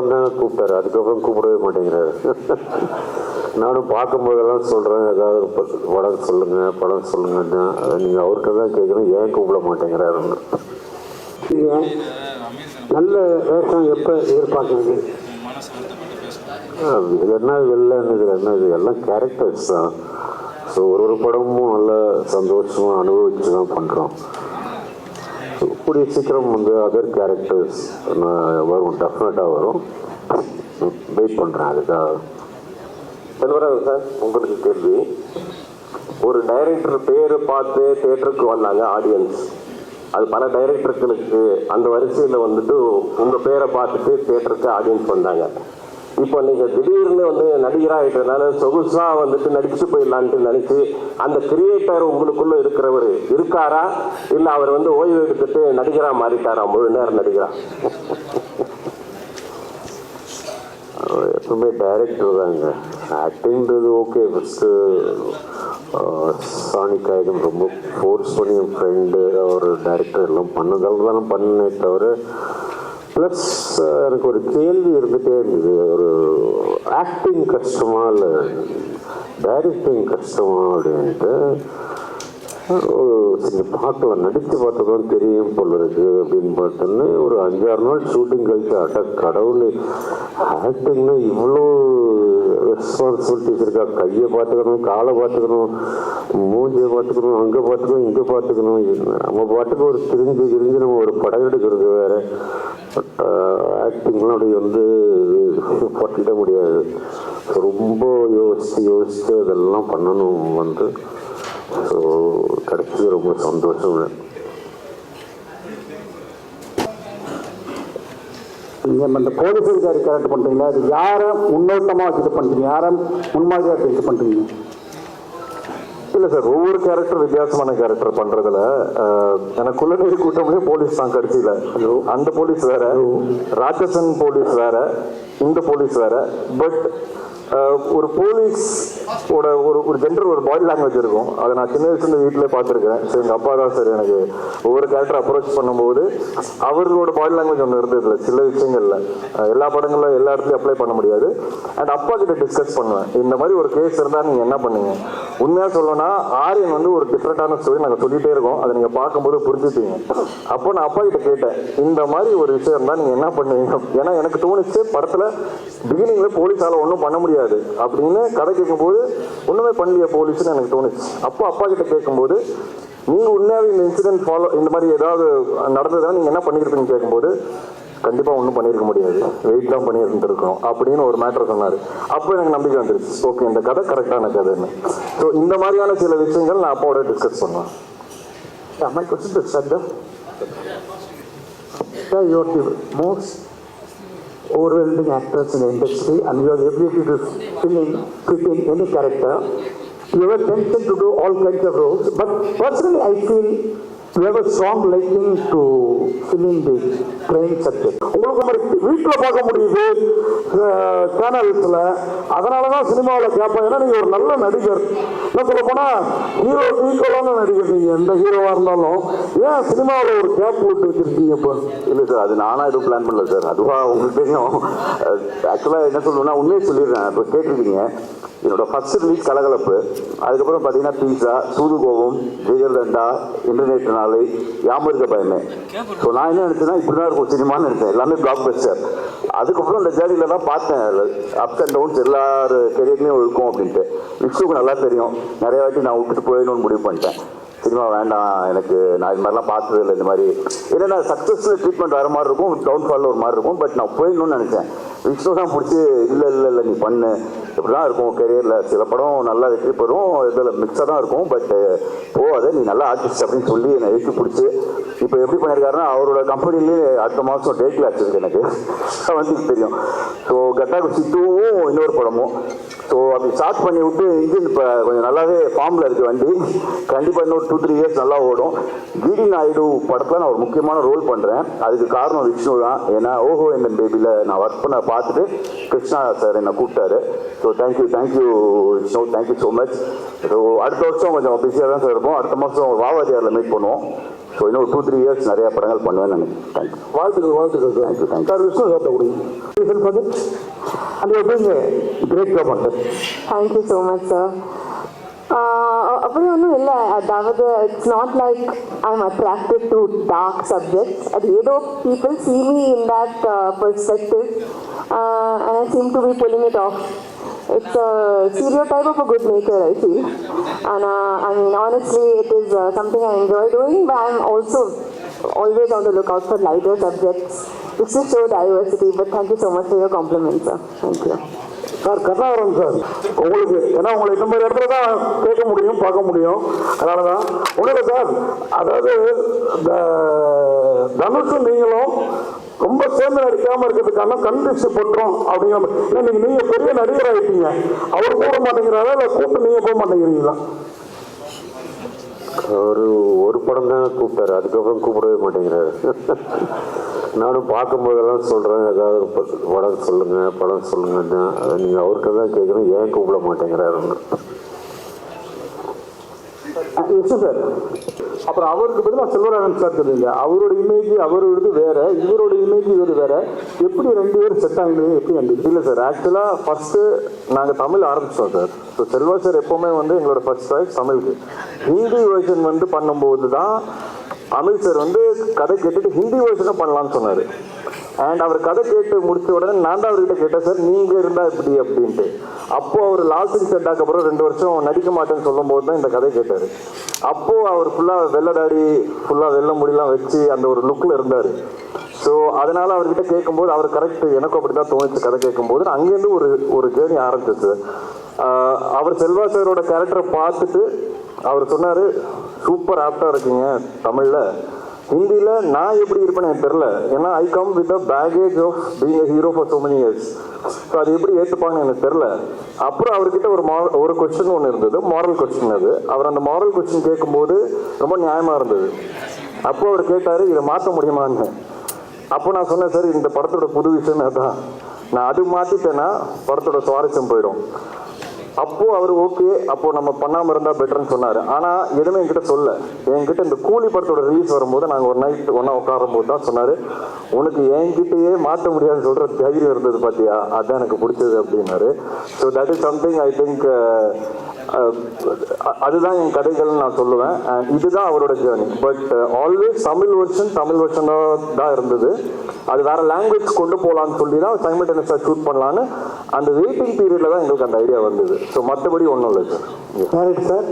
படம் கூப்பிட்டாரு. அதுக்கப்புறம் கூப்பிடவே மாட்டேங்கிறாரு. நானும் பார்க்கும்போதெல்லாம் சொல்கிறேன் ஏதாவது படம் சொல்லுங்கள் படம் சொல்லுங்கன்னா. நீங்கள் அவர்கிட்ட தான் கேட்குறேன் ஏன் கூப்பிட மாட்டேங்கிறாருன்னு. நீங்கள் நல்ல வேஷம் எப்போ எதிர்பார்க்குறது ஆ, இது என்ன வில்லன் இது என்ன இது எல்லாம் கேரக்டர்ஸ் தான். ஸோ ஒரு ஒரு படமும் நல்ல சந்தோஷமாக அனுபவிச்சு தான் பண்ணுறோம் கூடிய சீக்கிரம் வந்து அதர் கேரக்டர்ஸ் வரும் டெஃபினட்டாக வரும். வெயிட் பண்ணுறேன் அதுக்காக செல்வராஜ் சார் உங்களுக்கு கேள்வி. ஒரு டைரக்டர் பேரை பார்த்து தேட்டருக்கு வந்தாங்க ஆடியன்ஸ் அது பல டைரக்டர்களுக்கு அந்த வரிசையில் வந்துட்டு உங்கள் பேரை பார்த்துட்டு தேட்டருக்கு ஆடியன்ஸ் வந்தாங்க. இப்போ நீங்க திடீர்னு வந்து நடிகராகிட்டதுனால சொகுசா வந்துட்டு நடிச்சு போயிடலான்ட்டு நினைச்சு அந்த கிரியேட்டர் உங்களுக்குள்ள இருக்கிறவர் இருக்காரா? இல்லை அவர் வந்து ஓய்வு எடுத்துட்டு நடிகரா மாறிட்டாரா? முழு நேரம் நடிகரா? எப்பவுமே டைரக்டர் தாங்க. ஆக்டிங்கிறது ஓகே ஃபஸ்ட்டு சாணிக்காயகம் ரொம்ப ஃபோர்ஸ் பண்ணி என் ஃப்ரெண்டு அவர் டைரக்டர் எல்லாம் பண்ணதால் தானே பண்ணே தவிர ப்ளஸ் uh, எனக்கு ஒரு கேள்வி இருந்துகிட்டே இருந்தது. ஒரு ஆக்டிங் கஷ்டமா இல்லை? டைரக்டிங் கஷ்டமா அப்படின்ட்டு. ஒரு சரி பார்க்கலாம் நடித்து பார்த்ததும் தெரியும் போல இருக்கு அப்படின்னு பார்த்தோன்னே ஒரு அஞ்சாறு நாள் ஷூட்டிங் கழிச்சு அட கடவுள் ஆக்டிங்னா இவ்வளோ ரெஸ்பான்சிபிலிட்டிஸ் இருக்கா? கையை பார்த்துக்கணும் காலை பார்த்துக்கணும் மூஞ்சியை பார்த்துக்கணும் அங்கே பார்த்துக்கணும் இங்கே பார்த்துக்கணும். நம்ம பாட்டுக்கு ஒரு திரிஞ்சு திரிஞ்சு நம்ம ஒரு படம் எடுக்கிறது வேற. பட் ஆக்டிங்லாம் அப்படி வந்து பண்ணிட முடியாது. ரொம்ப யோசித்து யோசித்து அதெல்லாம் பண்ணணும் வந்து. ஸோ கிடைச்சது ரொம்ப சந்தோஷம் நீங்கள் அந்த போலீஸ் அதிகாரி கேரக்டர் பண்ணுறீங்களா அது யாரை முன்னோட்டமாக வச்சுட்டு பண்ணுறீங்க யாரை முன்மாதிரியாக இது பண்ணுறீங்க இல்லை சார் ஒவ்வொரு கேரக்டர் வித்தியாசமான கேரக்டர் பண்றதுல அஹ், எனக்குள்ள நீர் கூட்டம்லயே போலீஸ் தான் கடைசியில. அந்த போலீஸ் வேற ராட்சசன் போலீஸ் வேற இந்த போலீஸ் வேற பட் ஒரு போலீஸ் ஒரு ஒரு ஜென்டர் ஒரு பாடி லாங்குவேஜ் இருக்கும். அதை நான் சின்ன வயசுல வீட்டிலே பார்த்துருக்கேன். சரி எங்கள் அப்பா தான் சார் எனக்கு ஒவ்வொரு கேரக்டர் அப்ரோச் பண்ணும்போது அவர்களோட பாடி லாங்குவேஜ் ஒன்று இருந்ததில்ல. சில விஷயங்களில். எல்லா படங்களும் எல்லா இடத்துலையும் அப்ளை பண்ண முடியாது. அண்ட் அப்பா கிட்ட டிஸ்கஸ் பண்ணுவேன். இந்த மாதிரி ஒரு கேஸ் இருந்தால் நீங்கள் என்ன பண்ணீங்க உண்மையாக சொல்லணும்னா ஆரியன் வந்து ஒரு டிஃப்ரெண்டான ஸ்டோரி நாங்கள் சொல்லிகிட்டே இருக்கோம். அதை நீங்கள் பார்க்கும்போது புரிஞ்சுப்பீங்க. அப்போ நான் அப்பா கிட்ட கேட்டேன் இந்த மாதிரி ஒரு விஷயம் இருந்தால் நீங்கள் என்ன பண்ணுவீங்க? ஏன்னா எனக்கு தோணுச்சு படத்தில் பிகினிங்கில் போலீஸால் ஒன்றும் பண்ண முடியாது அப்படின்னு கதை கேட்கும்போது ஒன்றுமே பண்ணலையே போலீஸ்னு எனக்கு தோணுச்சு. அப்போ அப்பா கிட்ட கேட்கும்போது நீங்கள் உண்மையாகவே இந்த இன்சிடென்ட் ஃபாலோ இந்த மாதிரி ஏதாவது நடந்ததுன்னா நீங்கள் என்ன பண்ணியிருப்பீங்கன்னு கேட்கும்போது கண்டிப்பாக ஒன்றும் பண்ணியிருக்க முடியாது. வெயிட் தான் பண்ணியிருந்துருக்கோம் அப்படின்னு ஒரு மேட்டர் சொன்னார். அப்போ எனக்கு நம்பிக்கை வந்துருச்சு. ஓகே இந்த கதை கரெக்டான கதைன்னு. ஸோ இந்த மாதிரியான சில விஷயங்கள் நான் அப்பாவோட டிஸ்கஸ் பண்ணுவேன். Yeah, question question to overwhelming actors in the industry and your ability to fill in, fit in any character. You a tendency to do all kinds of roles, but personally I feel you have a strong liking to fill in the training subject. உங்களுக்கு வீட்டில் பார்க்க முடியுது சேனல்ஸில் அதனால தான் சினிமாவில் கேட்பேன் ஏன்னா நீங்கள் ஒரு நல்ல நடிகர். என்ன சொல்ல போனால் ஹீரோ ஈக்குவலான நடிகர் நீங்கள் எந்த ஹீரோவாக இருந்தாலும் ஏன் சினிமாவில் ஒரு கேப் விட்டு வச்சிருக்கீங்க இப்போ? இல்லை சார் அது நானாக எதுவும் பிளான் பண்ணல சார். அதுவாக உங்களுக்கு தெரியும். ஆக்சுவலாக என்ன சொல்லணும்னா உண்மையை சொல்லிடுறேன். இப்போ கேட்டிருக்கீங்க. என்னோட ஃபர்ஸ்ட் ரிலீஸ் கலகலப்பு. அதுக்கப்புறம் பார்த்தீங்கன்னா பீஸா சூதுகோபம் ஜெயலலிதா இன்டர்நெட் நாளை யாமருக்க பயமே. ஸோ நான் என்ன நினச்சேன்னா இப்படி தான் இருக்கும் சினிமான்னு நினச்சேன். எல்லாமே பிளாக் பஸ்டர் அதுக்கப்புறம் இந்த ஜேர்னியில் தான் பார்த்தேன். அப்ஸ் அண்ட் டவுன்ஸ் எல்லார் கெரியர்லேயும் இருக்கும் அப்படின்ட்டு. விஷ்ணுக்கு நல்லா தெரியும். நிறைய வாட்டி நான் விட்டுட்டு போயிடணும்னு முடிவு பண்ணிட்டேன். சினிமா வேண்டாம் எனக்கு நான் இது மாதிரிலாம் பார்த்தது இல்லை இந்த மாதிரி. ஏன்னா சக்ஸஸில் ட்ரீட்மெண்ட் வர மாதிரி இருக்கும் டவுன்ஃபாலில் ஒரு மாதிரி இருக்கும் பட் நான் போயிடணும்னு நினச்சேன். விஷ்ணு தான் பிடிச்சி இல்லை இல்லை இல்லை நீ பண்ணு. இப்படிலாம் இருக்கும் கெரியரில் சில படம் நல்லா வெற்றி பெறும் இதில் மிக்ஸாக தான் இருக்கும் பட் போகாத நீ நல்லா ஆர்டிஸ்ட் அப்படின்னு சொல்லி என்னை எழுத்து பிடிச்சி இப்போ எப்படி பண்ணியிருக்காருன்னா அவரோட கம்பெனிலேயே அடுத்த மாதம் டேட்டில் கிளாஸ் எனக்கு. வந்து தெரியும். ஸோ கட்டா குச்சி டூவும் இன்னொரு படமும் ஸோ அப்படி ஸ்டார்ட் பண்ணி விட்டு இன்ஜின் இப்போ கொஞ்சம் நல்லாவே ஃபார்மில் இருக்கு வண்டி. கண்டிப்பாக இன்னொரு டூ த்ரீ இயர்ஸ் நல்லா ஓடும். கிரி நாயுடு படத்தில் நான் ஒரு முக்கியமான ரோல் பண்ணுறேன் அதுக்கு காரணம் விஷ்ணு தான். ஏன்னா ஓஹோ என் பேபியில் நான் ஒர்க் பண்ண பார்த்துட்டு கிருஷ்ணா சார் என்னை கூப்பிட்டாரு. So thank you thank you Vishnu. Thank you so much so அடுத்த வருஷம் கொஞ்சம் பிஸியாக தான் சார் இருப்போம். அடுத்த மாதம் வாவாதியாரில் மீட் பண்ணுவோம். ஸோ இன்னும் டூ த்ரீ இயர்ஸ் நிறைய படங்கள் பண்ணுவேன் நான் தேங்க்யூ வாழ்த்துக்கள் வாழ்த்துக்கள் sir thank you thank you sir Vishnu சார்ட்ட கொடுங்க. congratulations for it. And you're doing a great job on that. Thank you so much sir அப்படி ஒன்றும் இல்லை அதாவது it's not like I am attracted to dark subjects அது ஏதோ people see me in that uh, perspective uh, and I seem to be pulling it off. It's a stereotype of a good nature, I feel. And uh, I mean, honestly, it is uh, something I enjoy doing, but I'm also always on the lookout for lighter subjects Just to show diversity. But thank you so much for your compliments, sir. Thank you. Sir Karunakaran sir உங்களுக்கு ஏன்னா உங்களை இந்த மாதிரி இடத்துல தான் கேட்க முடியும் பார்க்க முடியும். அதனால தான் ஒன்றும் இல்லை சார் அதாவது இந்த தனுஷும் நீங்களும் ரொம்ப சேர்ந்து நடிக்காம இருக்கிறதுக்கான கண்டிச்சு போட்டுரும் அப்படிங்கிற மாதிரி. ஏன்னா நீங்க நீங்க பெரிய நடிகர் ஆயிட்டீங்க. அவர் கூட மாட்டேங்கிறாரா இல்லை கூப்பிட்டு நீங்க போக மாட்டேங்கிறீங்களா? ஒரு ஒரு படம் தான் கூப்பிட்டாரு. அதுக்கப்புறம் கூப்பிடவே மாட்டேங்கிறாரு. நானும் பார்க்கும்போதெல்லாம் சொல்கிறேன் ஏதாவது படம் சொல்லுங்கள் படம் சொல்லுங்கன்னா. நீங்கள் அவர்கிட்ட தான் கேட்குறோம் ஏன் கூப்பிட மாட்டேங்கிறாருன்னு. எஸ் சார் அப்புறம் அவருக்கு பதிலாக செல்வராகவன் சார் தெரியுங்க. அவரோட இமேஜ் அவரோடது வேற இவரோட இமேஜ் இவர் வேற. எப்படி ரெண்டு பேரும் செட் ஆகுது எப்படி அந்த இல்லை சார் ஆக்சுவலாக ஃபர்ஸ்ட்டு நாங்கள் தமிழ் ஆரம்பித்தோம் சார் ஸோ செல்வா சார் எப்போவுமே வந்து எங்களோட ஃபர்ஸ்ட் சாய்ஸ் தமிழுக்கு. ஹிந்தி வேர்ஷன் வந்து பண்ணும்போது தான் அமில் சார் வந்து கதை கேட்டுட்டு ஹிந்தி வெர்ஷனும் பண்ணலாம்னு சொன்னார். அண்ட் அவர் கதை கேட்டு முடிச்ச உடனே நான் தான் அவர்கிட்ட கேட்டேன் சார் நீங்கள் இருந்தால் இப்படி அப்படின்ட்டு. அப்போது அவர் லாஸ்டிங் செட் செட்டாக்கு அப்புறம் ரெண்டு வருஷம் நடிக்க மாட்டேன்னு சொல்லும்போது தான் இந்த கதை கேட்டார். அப்போது அவர் ஃபுல்லாக வெள்ளை தாடி ஃபுல்லாக வெள்ளை முடியெல்லாம் வச்சு அந்த ஒரு லுக்கில் இருந்தார். ஸோ அதனால் அவர்கிட்ட கேட்கும்போது அவர் கரெக்ட் எனக்கும் அப்படி தான் தோணுச்சு கதை கேட்கும்போது. அங்கேருந்து ஒரு ஒரு ஜேர்னி ஆரம்பிச்சிச்சு அவர் செல்வா சாரோட கேரக்டரை பார்த்துட்டு அவர் சொன்னார் சூப்பர் ஆப்டாக இருக்கீங்க தமிழில். ஹிந்தியில் நான் எப்படி இருப்பேன்னு எனக்கு தெரில ஏன்னா I come with a baggage of being hero for so many years so அது எப்படி ஏற்றுப்பாங்கன்னு எனக்கு தெரில அப்புறம் அவர்கிட்ட ஒரு மா ஒரு கொஸ்டின் ஒன்று இருந்தது. மாரல் கொஸ்டின் அது. அவர் அந்த மாரல் கொஸ்டின் கேட்கும்போது ரொம்ப நியாயமாக இருந்தது. அப்போ அவர் கேட்டார் இதை மாற்ற முடியுமான்னு? அப்போ நான் சொன்னேன் சார் இந்த படத்தோட புது விஷயம் அதான். நான் அது மாற்றிட்டேன்னா படத்தோட சுவாரஸ்யம் போயிடும். அப்போ அவர் ஓகே அப்போ நம்ம பண்ணாம இருந்தா பெட்டர்னு சொன்னாரு. ஆனா எதுவுமே என்கிட்ட சொல்ல. என்கிட்ட இந்த கூலி படத்தோட ரிலீஸ் வரும்போது நாங்க ஒரு நைட் ஒன்னா உட்காரும் போது தான் சொன்னாரு. உனக்கு என்கிட்டயே மாற்ற முடியாதுன்னு சொல்ற தைரியம் இருந்தது பாத்தியா? அதான் எனக்கு பிடிச்சது அப்படின்னாரு. So that is something I think அதுதான் என் கதைகள்னு நான் சொல்லுவேன். அண்ட் இதுதான் அவரோட journey but always Tamil version Tamil version தான் இருந்தது. அது வேற லாங்குவேஜ் கொண்டு போகலான்னு சொல்லி தான் சைமல்டேனியஸாக ஷூட் பண்ணலான்னு அந்த வெயிட்டிங் பீரியட்ல தான் எங்களுக்கு அந்த ஐடியா வந்தது. ஸோ மற்றபடி ஒன்றும் இல்லை சார் சார்